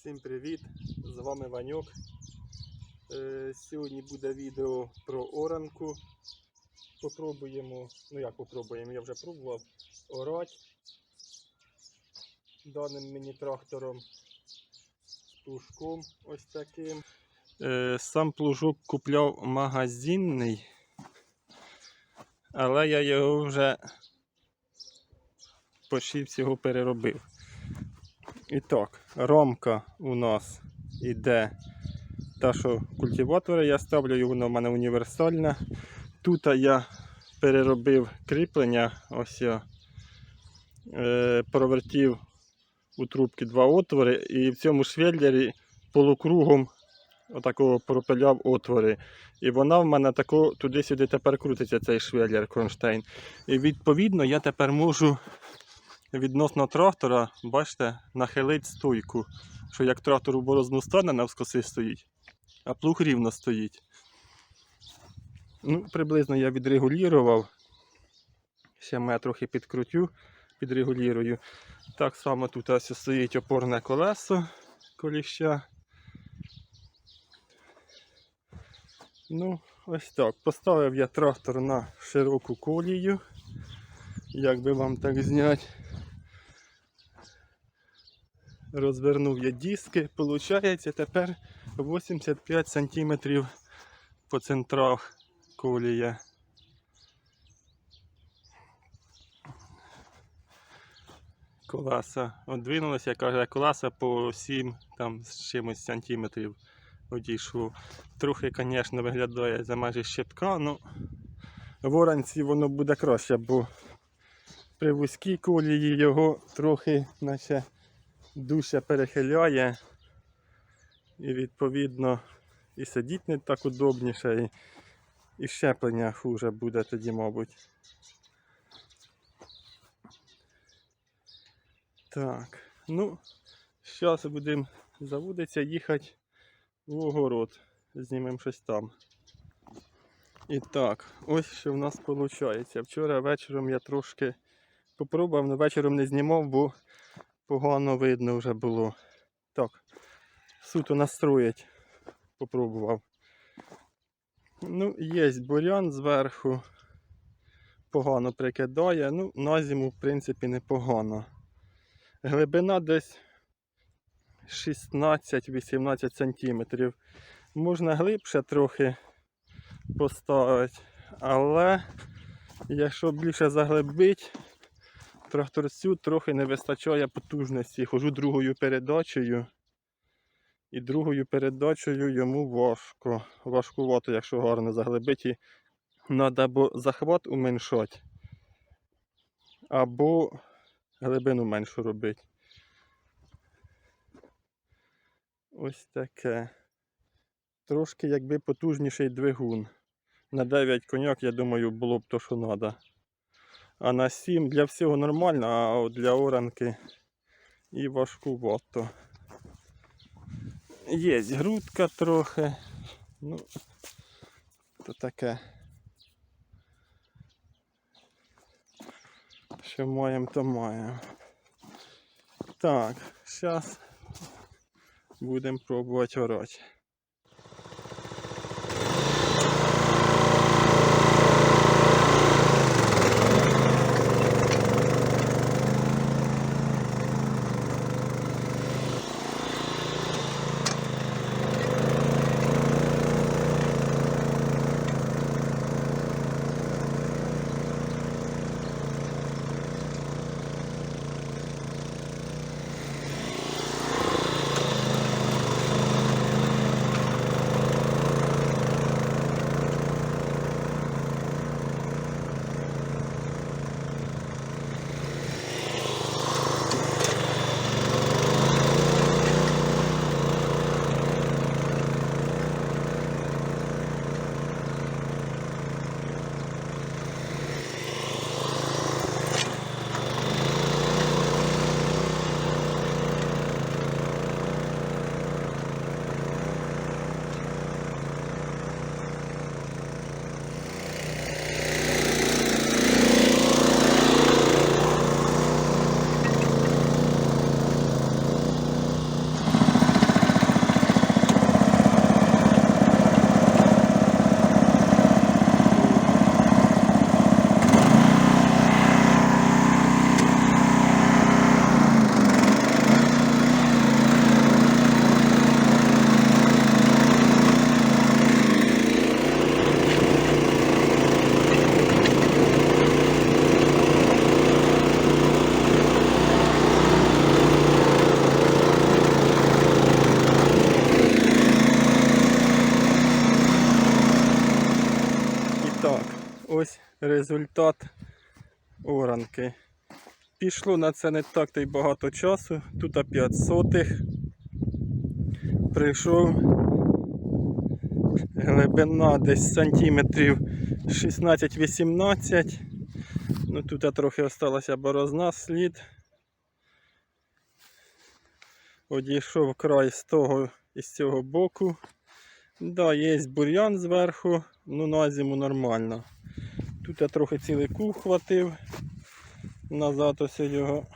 Всім привіт! З вами Ваньок. Е, Сьогодні буде відео про оранку. Попробуємо, ну як попробуємо, я вже пробував орати даним мені трактором з плужком ось таким. Е, Сам плужок купляв магазинний, але я його вже почти всього переробив. І так, ромка у нас іде та, що культиватори я ставлю, воно в мене універсальне. Тут я переробив кріплення, ось я е, провертів у трубки два отвори і в цьому швеллері полукругом отакого пропиляв отвори. І вона в мене тако туди-сюди тепер крутиться цей швеллер кронштейн. І відповідно я тепер можу відносно трактора, бачите, нахилить стойку. Що як трактор у борозну стане, навскоси стоїть, а плуг рівно стоїть. Ну, приблизно я відрегулював. Ще я трохи підкрутю, підрегулюю. Так само тут ось стоїть опорне колесо коліща. Ну, ось так. Поставив я трактор на широку колію. Як би вам так зняти? Розвернув я диски, Получається тепер 85 см по центрах колія. Колеса одвинулося, каже, колеса по 7 там з чимось сантиметрів одійшло. Трохи, звісно, виглядає за майже щепка, ну в оранці воно буде краще, бо при вузькій колії його трохи наче душа перехиляє і відповідно і сидіти не так удобніше, і, і щеплення хуже буде тоді, мабуть. Так, ну, зараз будемо заводитися, їхати в огород. Знімемо щось там. І так, ось що в нас виходить. Вчора вечором я трошки попробував, але вечором не знімав, бо погано видно вже було. Так, суто настроїть, попробував. Ну, є бурян зверху. Погано прикидає. Ну, на зиму, в принципі, непогано. Глибина десь 16-18 см. Можна глибше трохи поставити, але якщо більше заглибить, тракторцю трохи не вистачає потужності. Хожу другою передачею. І другою передачею йому важко. Важкувато, якщо гарно заглибити. Треба або захват уменшати, або глибину меншу робити. Ось таке. Трошки якби потужніший двигун. На 9 коняк, я думаю, було б то, що треба. А на 7 для всього нормально, а для оранки і важкувато. Є грудка трохи. Ну, то таке. Що маємо, то маємо. Так, зараз будемо пробувати орати. Результат оранки. Пішло на це не так то й багато часу. Тут 5 сотих. Прийшов глибина десь сантиметрів 16-18. Ну тут трохи осталася борозна, слід. Одійшов край з того і з цього боку. Да, є бур'ян зверху, ну на зиму нормально. Тут я трохи цілий кух хватив. Назад ось його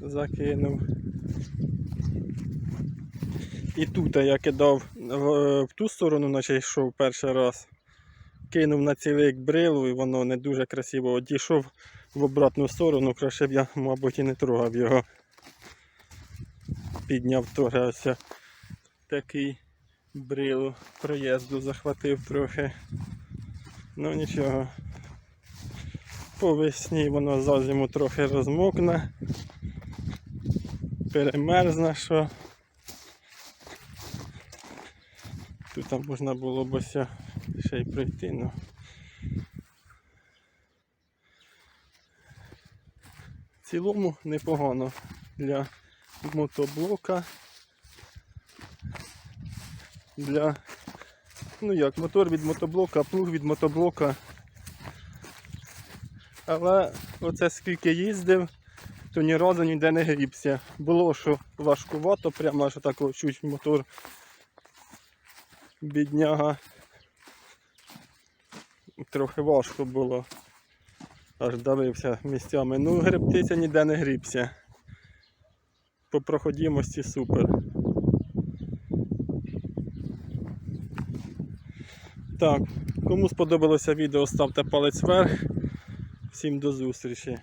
закинув. І тут я кидав в, ту сторону, наче йшов перший раз. Кинув на цілик брилу і воно не дуже красиво одійшов в обратну сторону, краще б я, мабуть, і не трогав його. Підняв ось такий брилу проїзду захватив трохи. Ну нічого. По весні воно за зиму трохи розмокне. Перемерзне, що. Тут там можна було б ось ще й пройти, ну. В цілому непогано для мотоблока. Для, ну як, мотор від мотоблока, плуг від мотоблока. Але оце скільки їздив, то ні разу ніде не грібся. Було, що важкувато, прямо аж так чуть мотор бідняга. Трохи важко було. Аж давився місцями. Ну, гребтися ніде не грібся. По проходимості супер. Так, кому сподобалося відео, ставте палець вверх. Всім до зустрічі.